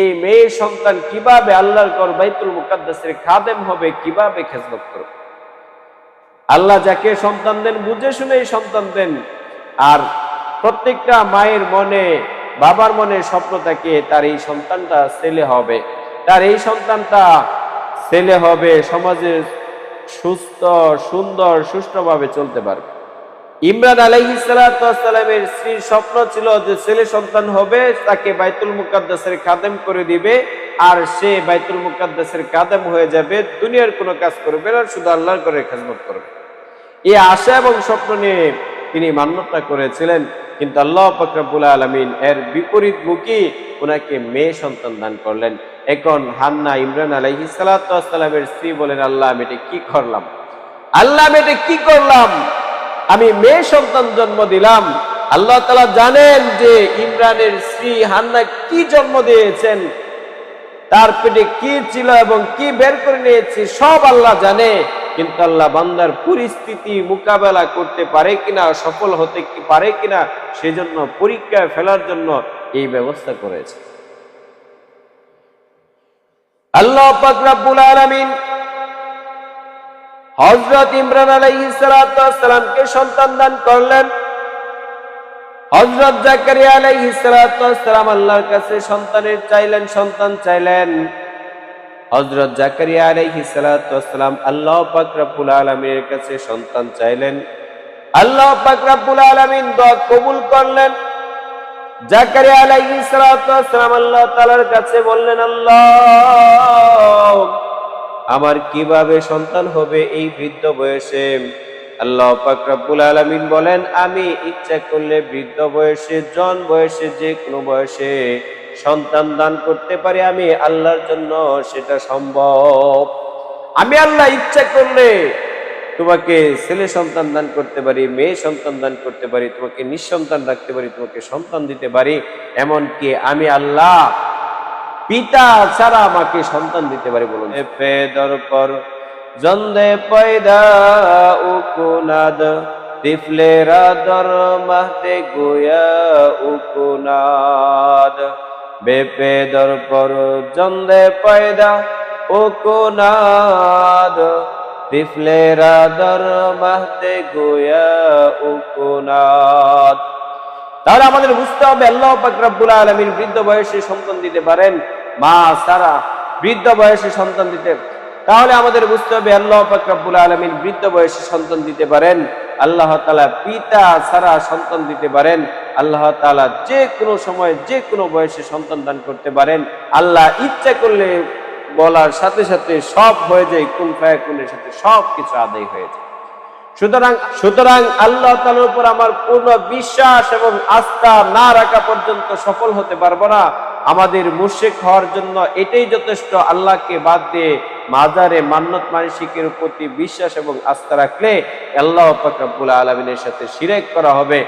এই মেয়ে সন্তান কীভাবে আল্লাহর ঘর বাইতুল মুকাদ্দাসের খাদেম হবে, কীভাবে খেজমত করবে? আল্লাহ যাকে সন্তান দেন, বুঝে শুনে সন্তান দেন। আর প্রত্যেকটা মায়ের মনে, বাবার মনে স্বপ্ন থাকে, তার এই সন্তানটা ছেলে হবে। তার এই সন্তানটা ছেলে হবে, সমাজে সুস্থ, সুন্দর, সুষ্ঠুভাবে চলতে পারবে। ইমরান আলাইহি সালামের স্ত্রীর স্বপ্ন ছিল যে ছেলে সন্তান হবে, তাকে বাইতুল মুকাদ্দাসের খাদেম করে দিবে আর সে বাইতুল মুকাদ্দাসের কাদেম হয়ে যাবে, দুনিয়ার কোনো কাজ করবে না, শুধু আল্লাহর করে খেজমত করবে। এই আশা এবং স্বপ্ন নিয়ে তিনি মান্যতা করেছিলেন, কিন্তু আল্লাহ ফকরাবুল আলমিন এর বিপরীত মুখী ওনাকে মেয়ে সন্তান দান করলেন। এখন হান্না ইমরান আলাইহি সালামের স্ত্রী বলেন, আল্লাহ আমি এটা কি করলাম? আল্লাহ আমি এটা কি করলাম? আমি মেয়ে সন্তান জন্ম দিলাম। আল্লাহ তালা জানেন যে ইমরানের স্ত্রী হান্না কি জন্ম দিয়েছেন, তার পেটে কি ছিল এবং কি বের করে নিয়েছি, সব আল্লাহ জানে। কিন্তু আল্লাহ বান্দার পরিস্থিতি মোকাবেলা করতে পারে কিনা, সফল হতে কি পারে কিনা, সেজন্য পরীক্ষায় ফেলার জন্য এই ব্যবস্থা করেছে। আল্লাহ পাক হযরত ইমরান আলাইহিস সালামকে সন্তান দান করলেন? হযরত জাকারিয়া আলাইহিস সালাম আল্লাহর কাছে সন্তানের চাইলেন, সন্তান চাইলেন। হযরত জাকারিয়া আলাইহিস সালাম আল্লাহ পাক রব্বুল আলামিনের কাছে সন্তান চাইলেন। আল্লাহ পাক রব্বুল আলামিন দোয়া কবুল করলেন। জাকারিয়া আলাইহিস সালাম আল্লাহ তাআলার কাছে বললেন, আল্লাহ আমার কীভাবে সন্তান হবে এই বৃদ্ধ বয়সে? আল্লাহ পাক রব্বুল আলামিন বলেন, আমি ইচ্ছা করলে বৃদ্ধ বয়সে, জন বয়সে যে কোনো বয়সে সন্তান দান করতে পারি। আমি আল্লাহর জন্য সেটা সম্ভব। আমি আল্লাহ ইচ্ছা করলে তোমাকে ছেলে সন্তান দান করতে পারি, মেয়ে সন্তান দান করতে পারি, তোমাকে নিঃসন্তান রাখতে পারি, তোমাকে সন্তান দিতে পারি। এমনকি আমি আল্লাহ পিতা ছাড়া আমাকে সন্তান দিতে পারে বলুন। পেদর পর জন্দে পয়দা উকুনাদ তিফলে রাদর মাহতে গোয়া উকুনাদ। বেপেদর পর জন্দে পয়দা উকুনাদ তিফলে রাদর মাহতে গোয়া উকুনাদ। তাহলে আমাদের বুঝতে হবে, আল্লাহ পাক রব্বুল আলামিন বৃদ্ধ বয়সে সন্তান দিতে পারেন। মা, সারা বৃদ্ধ বয়সে সন্তান দিতে তাহলে আমাদের বুঝতে হবে আল্লাহ পাক রব্বুল আলামিন বৃদ্ধ বয়সে সন্তান দিতে পারেন। আল্লাহ তালা পিতা সারা সন্তান দিতে পারেন। আল্লাহ তালা যে কোনো সময় যে কোনো বয়সে সন্তান দান করতে পারেন। আল্লাহ ইচ্ছা করলে বলার সাথে সাথে সব হয়ে যায়, কোন ফায়াকুনের সাথে সব কিছু আদায় হয়ে যায়। সুতরাং সুতরাং আল্লাহ তালার উপর আমার পূর্ণ বিশ্বাস এবং আস্থা না রাখা পর্যন্ত সফল হতে পারব না। আমাদের মুর্শেক হওয়ার জন্য এটাই যথেষ্ট আল্লাহকে বাদ দিয়ে মাজারে মান্নত মানসিকের প্রতি বিশ্বাস এবং আস্থা রাখলে আল্লাহ পাক রব্বুল আলমিনের সাথে সিরেক করা হবে।